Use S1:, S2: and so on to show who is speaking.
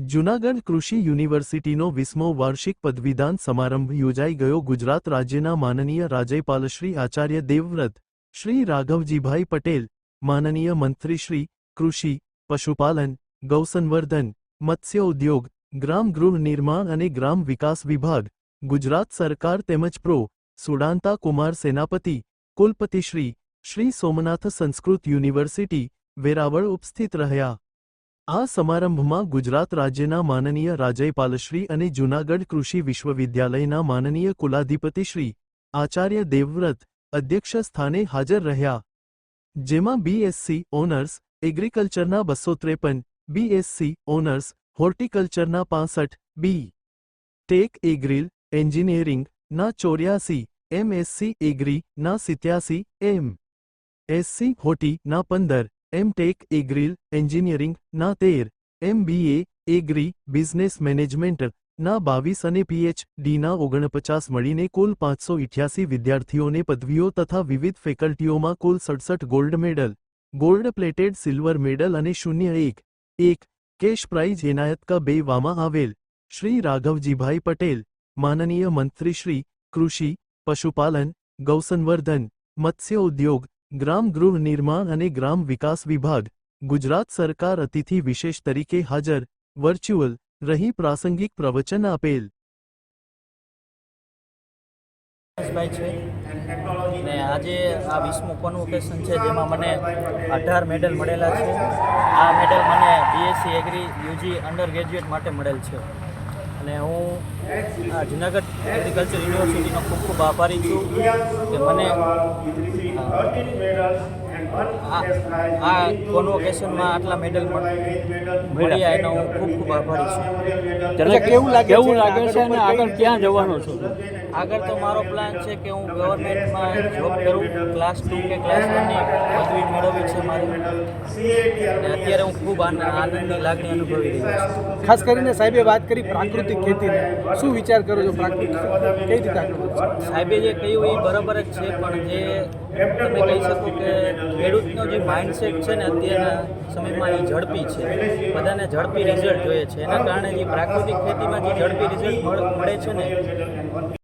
S1: જૂનાગઢ કૃષિ યુનિવર્સિટીનો વીસમો વાર્ષિક પદવીદાન સમારંભ યોજાઈ ગયો. ગુજરાત રાજ્યના માનનીય રાજ્યપાલ શ્રી આચાર્ય દેવવ્રત, શ્રી રાઘવજીભાઈ પટેલ, માનનીય મંત્રી શ્રી કૃષિ, પશુપાલન, ગૌસંવર્ધન મત્સ્ય ઉદ્યોગ ગ્રામ ગૃહ નિર્માણ અને ગ્રામ વિકાસ વિભાગ, ગુજરાત સરકાર તેમજ પ્રો. સુડાંતા કુમાર સેનાપતિ કુલપતિ શ્રી શ્રી સોમનાથ સંસ્કૃત યુનિવર્સિટી, વેરાવળ ઉપસ્થિત રહ્યા. આ સમારંભમાં ગુજરાત રાજ્યના માનનીય રાજ્યપાલશ્રી અને જૂનાગઢ કૃષિ વિશ્વવિદ્યાલયના માનનીય કુલાધિપતિશ્રી આચાર્ય દેવવ્રત અધ્યક્ષ સ્થાને હાજર રહ્યા. જેમાં બીએસસી ઓનર્સ એગ્રીકલ્ચરના બસો ત્રેપન બીએસસી ઓનર્સ હોર્ટિકલ્ચરના પાસઠ બી ટેક એગ્રીલ એન્જિનિયરિંગ ના ચોર્યાસી એમએસસી એગ્રી ના સિત્યાસી એમ એસસી હોટી ના પંદર એમ ટેક એગ્રીલ એન્જિનિયરિંગ ના તેર. M BA agri business management ના બાવીસ અને પીએચડી ના ઓગણપચાસ મળીને કુલ પાંચસો ઇઠ્યાસી વિદ્યાર્થીઓને પદવીઓ તથા વિવિધ ફેકલ્ટીઓમાં કુલ સડસઠ gold medal. Gold plated silver medal અને શૂન્ય એક. એક. કેશ પ્રાઇઝ એનાયત કા બેવામાં આવેલ. શ્રી રાઘવજીભાઈ પટેલ, માનનીય મંત્રી શ્રી કૃષિ, પશુપાલન, ગૌસંવર્ધન, મત્સ્ય ઉદ્યોગ ગ્રામ ગૃહ નિર્માણ અને ગ્રામ વિકાસ વિભાગ, ગુજરાત સરકાર અતિથિ વિશેષ તરીકે હાજર, વર્ચ્યુઅલ, રહી પ્રાસંગિક પ્રવચન આપેલ.
S2: ને આજે આ વીસમું કોન્વોકેશન છે, જેમાં મને અઢાર મેડલ મળેલા છે. આ મેડલ મને BSc agri UG undergraduate માટે મળેલ છે. અને હું જુનાગઢ એગ્રીકલ્ચર યુનિવર્સિટીનો ખૂબ ખૂબ આભારી છું કે મને આ કોન્વોકેશનમાં આટલા મેડલ મળ્યા એનો હું ખૂબ ખૂબ આભારી છું.
S3: એટલે કેવું લાગે કેવું લાગે છે અને આગળ ક્યાં જવાનો છો
S2: આગળ તો મારો પ્લાન છે કે હું ગવર્મેન્ટમાં જોબ કરું ક્લાસ ટુ કે ક્લાસ વનની પદવી મેળવવી છે મારી. અને અત્યારે હું ખૂબ આન- આનંદની લાગણી અનુભવી રહ્યો છું.
S3: ખાસ કરીને સાહેબે વાત કરી પ્રાકૃતિક ખેતીને. શું વિચાર કરો છો પ્રાકૃતિક કઈ રીતે
S2: સાહેબે જે કહ્યું એ બરાબર જ છે પણ જે તમે કહી શકો કે ખેડૂતનો જે માઇન્ડસેટ છે ને અત્યારના સમયમાં એ ઝડપી છે. બધાને ઝડપી રિઝલ્ટ જોઈએ છે. એના કારણે જે પ્રાકૃતિક ખેતીમાં જે ઝડપી રિઝલ્ટ મળે છે ને